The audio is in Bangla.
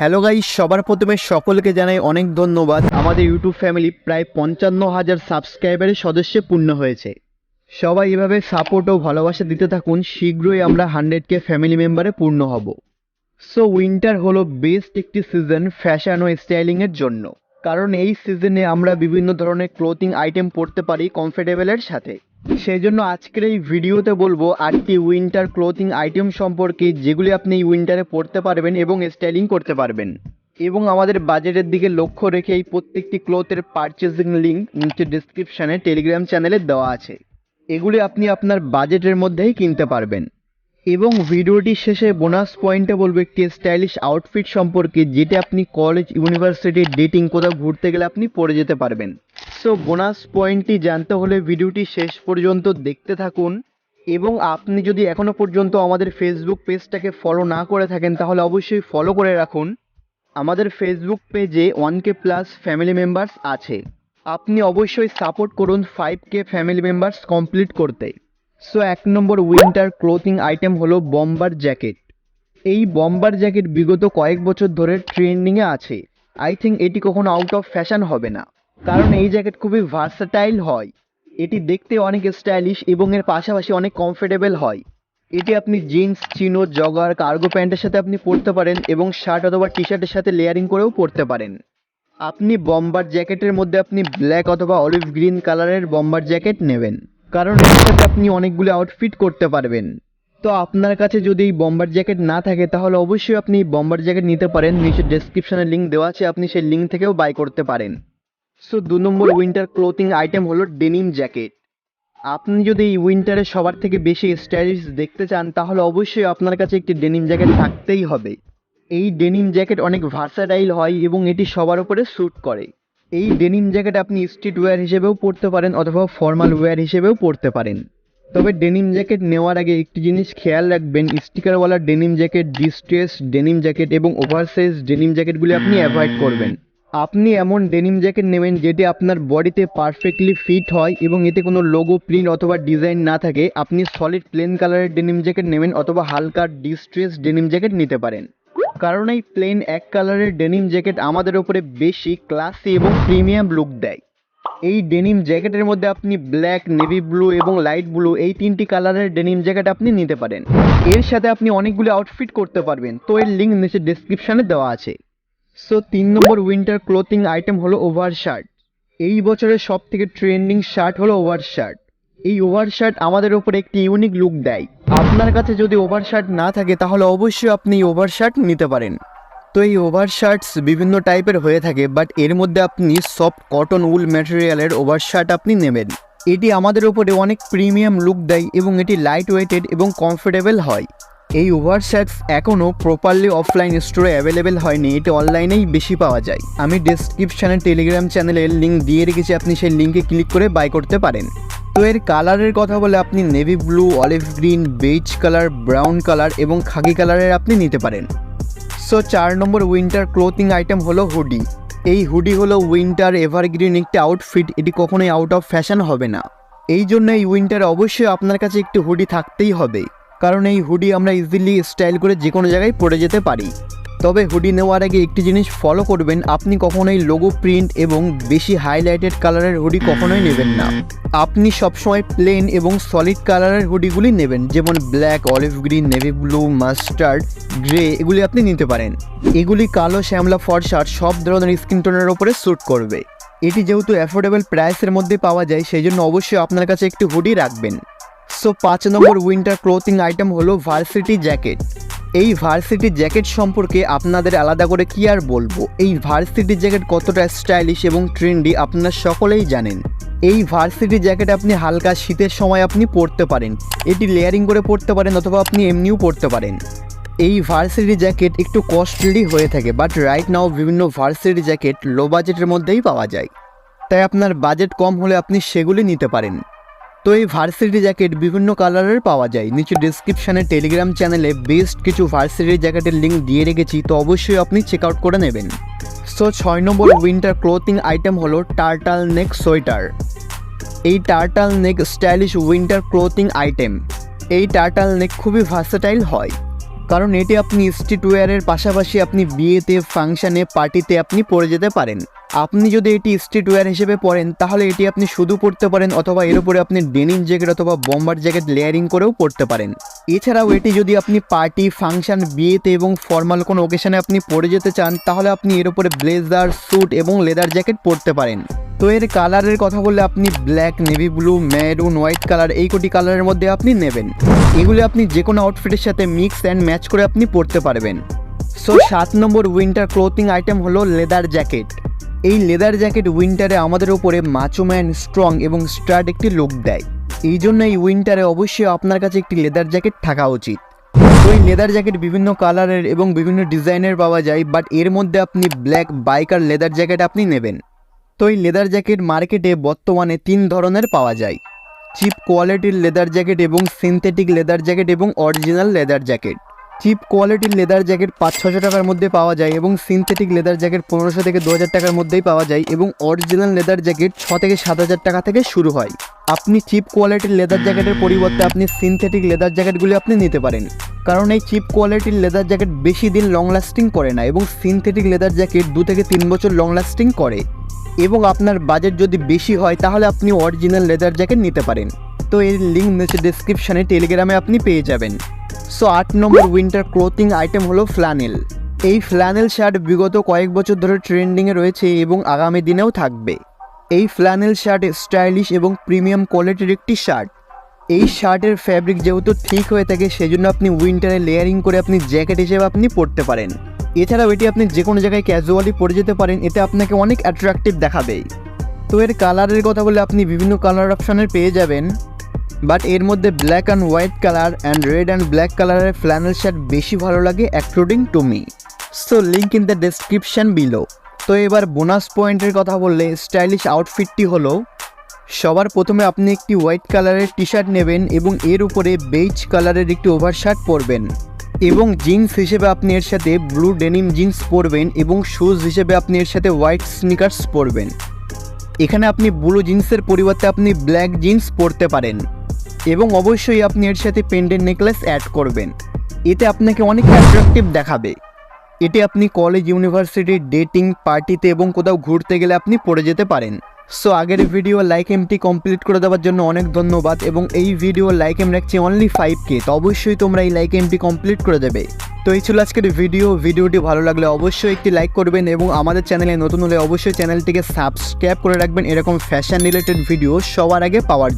হ্যালো গাইস, সবার প্রথমে সকলকে জানাই অনেক ধন্যবাদ। আমাদের ইউটিউব ফ্যামিলি প্রায় পঞ্চান্ন হাজার সাবস্ক্রাইবারের সদস্যে পূর্ণ হয়েছে। সবাই এভাবে সাপোর্ট ও ভালোবাসা দিতে থাকুন, শীঘ্রই আমরা হান্ড্রেড কে ফ্যামিলি মেম্বারে পূর্ণ হব। সো উইন্টার হলো বেস্ট একটি সিজন ফ্যাশন ও স্টাইলিংয়ের জন্য। কারণ এই সিজনে আমরা বিভিন্ন ধরনের ক্লোথিং আইটেম পরতে পারি কমফোর্টেবলের সাথে। সেই জন্য আজকের এই ভিডিওতে বলব আটটি উইন্টার ক্লোথিং আইটেম সম্পর্কে, যেগুলি আপনি উইন্টারে পরতে পারবেন এবং স্টাইলিং করতে পারবেন। এবং আমাদের বাজেটের দিকে লক্ষ্য রেখে এই প্রত্যেকটি ক্লোথের পারচেসিং লিঙ্ক নিচে ডিসক্রিপশানে টেলিগ্রাম চ্যানেলে দেওয়া আছে। এগুলি আপনি আপনার বাজেটের মধ্যেই কিনতে পারবেন। এবং ভিডিওটির শেষে বোনাস পয়েন্টে বলব একটি স্টাইলিশ আউটফিট সম্পর্কে, যেটা আপনি কলেজ ইউনিভার্সিটি ডেটিং কোথাও ঘুরতে গেলে আপনি পরে যেতে পারবেন। সো বোনাস পয়েন্টটি জানতে হলে ভিডিওটি শেষ পর্যন্ত দেখতে থাকুন। এবং আপনি যদি এখনও পর্যন্ত আমাদের ফেসবুক পেজটাকে ফলো না করে থাকেন, তাহলে অবশ্যই ফলো করে রাখুন। আমাদের ফেসবুক পেজে one K plus family members আছে। আপনি অবশ্যই সাপোর্ট করুন five K family members complete করতে। সো এক নম্বর উইন্টার ক্লোথিং আইটেম হলো বম্বার জ্যাকেট এই বম্বার জ্যাকেট বিগত কয়েক বছর ধরে ট্রেন্ডিংয়ে আছে। আই থিঙ্ক এটি কখনো আউট অফ ফ্যাশন হবে না। কারণ এই জ্যাকেট খুবই ভার্সাটাইল হয়। এটি দেখতে অনেক স্টাইলিশ এবং এর পাশাপাশি অনেক কমফোর্টেবল হয়। এটি আপনি জিন্স চিনো জগার কার্গো প্যান্টের সাথে আপনি পরতে পারেন এবং শার্ট অথবা টি শার্টের সাথে লেয়ারিং করেও পরতে পারেন। আপনি বম্বার জ্যাকেটের মধ্যে আপনি ব্ল্যাক অথবা অলিভ গ্রিন কালারের বম্বার জ্যাকেট নেবেন। কারণ সাথে আপনি অনেকগুলো আউটফিট করতে পারবেন। তো আপনার কাছে যদি এই বম্বার জ্যাকেট না থাকে, তাহলে অবশ্যই আপনি বম্বার জ্যাকেট নিতে পারেন। নিচে ডেসক্রিপশনে লিঙ্ক দেওয়া আছে, আপনি সেই লিঙ্ক থেকেও বাই করতে পারেন। সো দু নম্বর উইন্টার ক্লোথিং আইটেম হলো ডেনিম জ্যাকেট আপনি যদি এই উইন্টারে সবার থেকে বেশি স্টাইলিশ দেখতে চান, তাহলে অবশ্যই আপনার কাছে একটি ডেনিম জ্যাকেট থাকতেই হবে। এই ডেনিম জ্যাকেট অনেক ভার্সাটাইল হয় এবং এটি সবার উপরে স্যুট করে। এই ডেনিম জ্যাকেট আপনি স্ট্রিট ওয়্যার হিসেবেও পরতে পারেন অথবা ফর্মাল ওয়্যার হিসেবেও পরতে পারেন। তবে ডেনিম জ্যাকেট নেওয়ার আগে একটি জিনিস খেয়াল রাখবেন, স্টিকারওয়ালা denim jacket distress denim jacket এবং ওভারসাইজ ডেনিম জ্যাকেটগুলি আপনি অ্যাভয়েড করবেন। আপনি এমন ডেনিম জ্যাকেট নেবেন যেটি আপনার বডিতে পারফেক্টলি ফিট হয় এবং এতে কোনো লোগো প্রিন্ট অথবা ডিজাইন না থাকে। আপনি সলিড প্লেন কালারের ডেনিম জ্যাকেট নেবেন অথবা হালকা ডিস্ট্রেস ডেনিম জ্যাকেট নিতে পারেন। কারণ এই প্লেন এক কালারের ডেনিম জ্যাকেট আমাদের উপরে বেশি ক্লাসি এবং প্রিমিয়াম লুক দেয়। এই ডেনিম জ্যাকেটের মধ্যে আপনি ব্ল্যাক নেভি ব্লু এবং লাইট ব্লু এই তিনটি কালারের ডেনিম জ্যাকেট আপনি নিতে পারেন। এর সাথে আপনি অনেকগুলো আউটফিট করতে পারবেন। তো এর লিঙ্ক নিচে ডেসক্রিপশনে দেওয়া আছে। সো তিন নম্বর উইন্টার ক্লোথিং আইটেম হলো ওভার শার্ট এই বছরের সব থেকে ট্রেন্ডিং শার্ট হলো ওভার শার্ট এই ওভার শার্ট আমাদের উপরে একটি ইউনিক লুক দেয়। আপনার কাছে যদি ওভার শার্ট না থাকে, তাহলে অবশ্যই আপনি ওভার শার্ট নিতে পারেন। তো এই ওভার শার্টস বিভিন্ন টাইপের হয়ে থাকে বাট এর মধ্যে আপনি সফট কটন উল ম্যাটেরিয়ালের ওভার শার্ট আপনি নেবেন। এটি আমাদের ওপরে অনেক প্রিমিয়াম লুক দেয় এবং এটি লাইট ওয়েটেড এবং কমফোর্টেবল হয়। এই ওভার শার্টস এখনও প্রপারলি অফলাইন স্টোরে অ্যাভেলেবেল হয়নি, এটি অনলাইনেই বেশি পাওয়া যায়। আমি ডেসক্রিপশানে টেলিগ্রাম চ্যানেলের লিঙ্ক দিয়ে রেখেছি, আপনি সেই লিঙ্কে ক্লিক করে বাই করতে পারেন। তো এর কালারের কথা বলে আপনি navy blue olive green beige colour brown colour এবং খাকি কালারের আপনি নিতে পারেন। সো চার নম্বর উইন্টার ক্লোথিং আইটেম হলো হুডি এই হুডি হলো উইন্টার এভারগ্রিন একটি আউটফিট এটি কখনোই আউট অফ ফ্যাশন হবে না। এই জন্য এই উইন্টারে অবশ্যই আপনার কাছে একটি হুডি থাকতেই হবে। কারণ এই হুডি আমরা ইজিলি স্টাইল করে যে কোনো জায়গায় পরে যেতে পারি। তবে হুডি নেওয়ার আগে একটি জিনিস ফলো করবেন, আপনি কখনোই লোগো প্রিন্ট এবং বেশি হাইলাইটেড কালারের হুডি কখনোই নেবেন না। আপনি সবসময় প্লেন এবং সলিড কালারের হুডিগুলি নেবেন, যেমন black olive green navy blue mustard grey এগুলি আপনি নিতে পারেন। এগুলি কালো, শ্যামলা ফরসার সব ধরনের স্কিন টোনের ওপরে স্যুট করবে। এটি যেহেতু অ্যাফোর্ডেবল প্রাইসের মধ্যে পাওয়া যায়, সেই জন্য অবশ্যই আপনার কাছে একটি হুডি রাখবেন। সো পাঁচ নম্বর উইন্টার ক্লোথিং আইটেম হলো ভার্সিটি জ্যাকেট এই ভার্সিটি জ্যাকেট সম্পর্কে আপনাদের আলাদা করে কি আর বলব? এই ভার্সিটি জ্যাকেট কতটা স্টাইলিশ এবং ট্রেন্ডি আপনারা সকলেই জানেন। এই ভার্সিটি জ্যাকেট আপনি হালকা শীতের সময় আপনি পরতে পারেন। এটি লেয়ারিং করে পরতে পারেন অথবা আপনি এমনিও পরতে পারেন। এই ভার্সিটি জ্যাকেট একটু কস্টলি হয়ে থাকে বাট রাইট নাও বিভিন্ন ভার্সিটি জ্যাকেট লো বাজেটের মধ্যেই পাওয়া যায়। তাই আপনার বাজেট কম হলে আপনি সেগুলি নিতে পারেন। তো এই ভার্সিটি জ্যাকেট বিভিন্ন কালারের পাওয়া যায়। নিচে ডিসক্রিপশানে টেলিগ্রাম চ্যানেলে বেস্ট কিছু ভার্সিটি জ্যাকেটের লিঙ্ক দিয়ে রেখেছি, তো অবশ্যই আপনি চেক আউট করে নেবেন। সো ছয় নম্বর উইন্টার ক্লোথিং আইটেম হলো টার্টাল নেক সোয়েটার এই turtle neck stylish winter clothing item এই টার্টাল নেক খুবই ভার্সেটাইল হয়। কারণ এটি আপনি স্ট্রিট ওয়্যারের পাশাপাশি আপনি বিয়েতে, ফাংশনে, পার্টিতে আপনি পরে যেতে পারেন। আপনি যদি এটি স্ট্রিট ওয়্যার হিসেবে পরেন তাহলে এটি আপনি শুধু পরতে পারেন অথবা এর উপরে আপনি ডেনিম জ্যাকেট অথবা বম্বার জ্যাকেট লেয়ারিং করেও পরতে পারেন। এছাড়াও এটি যদি আপনি পার্টি, ফাংশন, বিয়েতে এবং ফর্মাল কোনো ওকেশনে আপনি পরে যেতে চান, তাহলে আপনি এর উপরে ব্লেজার, স্যুট এবং লেদার জ্যাকেট পরতে পারেন। তো এর কালারের কথা বললে আপনি black navy blue maroon white colour এই কোটি কালারের মধ্যে আপনি নেবেন। এগুলি আপনি যে কোনো আউটফিটের সাথে মিক্স অ্যান্ড ম্যাচ করে আপনি পরতে পারবেন। সো সাত নম্বর উইন্টার ক্লোথিং আইটেম হলো লেদার জ্যাকেট এই লেদার জ্যাকেট উইন্টারে আমাদের উপরে মাচোম্যান স্ট্রং এবং স্ট্রার্ট একটি লুক দেয়। এই জন্য এই উইন্টারে অবশ্যই আপনার কাছে একটি লেদার জ্যাকেট থাকা উচিত। তো এই লেদার জ্যাকেট বিভিন্ন কালারের এবং বিভিন্ন ডিজাইনের পাওয়া যায় বাট এর মধ্যে আপনি ব্ল্যাক বাইকার লেদার জ্যাকেট আপনি নেবেন। তো এই লেদার জ্যাকেট মার্কেটে বর্তমানে তিন ধরনের পাওয়া যায়। চিপ কোয়ালিটির লেদার জ্যাকেট এবং সিনথেটিক লেদার জ্যাকেট এবং অরিজিনাল লেদার জ্যাকেট। চিপ কোয়ালিটির লেদার জ্যাকেট পাঁচ ছশো টাকার মধ্যে পাওয়া যায় এবং সিনথেটিক লেদার জ্যাকেট পনেরোশো থেকে দু হাজার টাকার মধ্যেই পাওয়া যায় এবং অরিজিনাল লেদার জ্যাকেট ছ থেকে সাত হাজার টাকা থেকে শুরু হয়। আপনি চিপ কোয়ালিটির লেদার জ্যাকেটের পরিবর্তে আপনি সিনথেটিক লেদার জ্যাকেটগুলি আপনি নিতে পারেন। কারণ এই চিপ কোয়ালিটির লেদার জ্যাকেট বেশি দিন লং লাস্টিং করে না এবং সিনথেটিক লেদার জ্যাকেট দু থেকে তিন বছর লং লাস্টিং করে। এবং আপনার বাজেট যদি বেশি হয়, তাহলে আপনি অরিজিনাল লেদার জ্যাকেট নিতে পারেন। তো এর লিঙ্ক নিচে ডিসক্রিপশানে টেলিগ্রামে আপনি পেয়ে যাবেন। সো আট নম্বর উইন্টার ক্লোথিং আইটেম হলো ফ্ল্যানেল এই ফ্ল্যানেল শার্ট বিগত কয়েক বছর ধরে ট্রেন্ডিংয়ে রয়েছে এবং আগামী দিনেও থাকবে। এই ফ্ল্যানেল শার্ট স্টাইলিশ এবং প্রিমিয়াম কোয়ালিটির একটি শার্ট এই শার্টের ফ্যাব্রিক যেহেতু ঠিক হয়ে থাকে, সেজন্য আপনি উইন্টারে লেয়ারিং করে আপনি জ্যাকেট হিসেবে আপনি পরতে পারেন। এছাড়াও এটি আপনি যে কোনো জায়গায় ক্যাজুয়ালি পরে যেতে পারেন, এতে আপনাকে অনেক অ্যাট্রাকটিভ দেখাবে তো এর কালারের কথা বলে আপনি বিভিন্ন কালার অপশানের পেয়ে যাবেন বাট এর মধ্যে black and white colour and red and black কালারের ফ্ল্যানেল শার্ট বেশি ভালো লাগে according to me so link in the description below তো এবার বোনাস পয়েন্টের কথা বললে স্টাইলিশ আউটফিটটি হলো, সবার প্রথমে আপনি একটি হোয়াইট কালারের টি শার্ট নেবেন এবং এর উপরে বেইজ কালারের একটি ওভার শার্ট পরবেন। এবং জিন্স হিসেবে আপনি এর সাথে ব্লু ডেনিম জিন্স পরবেন এবং শুজ হিসেবে আপনি এর সাথে হোয়াইট স্নিকার্স পরবেন। এখানে আপনি ব্লু জিন্সের পরিবর্তে আপনি ব্ল্যাক জিন্স পরতে পারেন এবং অবশ্যই আপনি এর সাথে পেন্ডেন্ট নেকলেস অ্যাড করবেন। এতে আপনাকে অনেক অ্যাট্রাকটিভ দেখাবে। এটি আপনি কলেজ ইউনিভার্সিটি ডেটিং পার্টিতে এবং কোথাও ঘুরতে গেলে আপনি পরে যেতে পারেন। সো আগের ভিডিও লাইক এমটি কমপ্লিট করে দেওয়ার জন্য অনেক ধন্যবাদ এবং এই ভিডিও লাইক এম রাখছি অনলি ফাইভ কে তো অবশ্যই তোমরা এই লাইক এমটি কমপ্লিট করে দেবে তো এই ছিল আজকের ভিডিও ভিডিওটি ভালো লাগলে অবশ্যই একটি লাইক করবেন এবং আমাদের চ্যানেলে নতুন হলে অবশ্যই চ্যানেলটিকে সাবস্ক্রাইব করে রাখবেন, এরকম ফ্যাশন রিলেটেড ভিডিও সবার আগে পাওয়ার।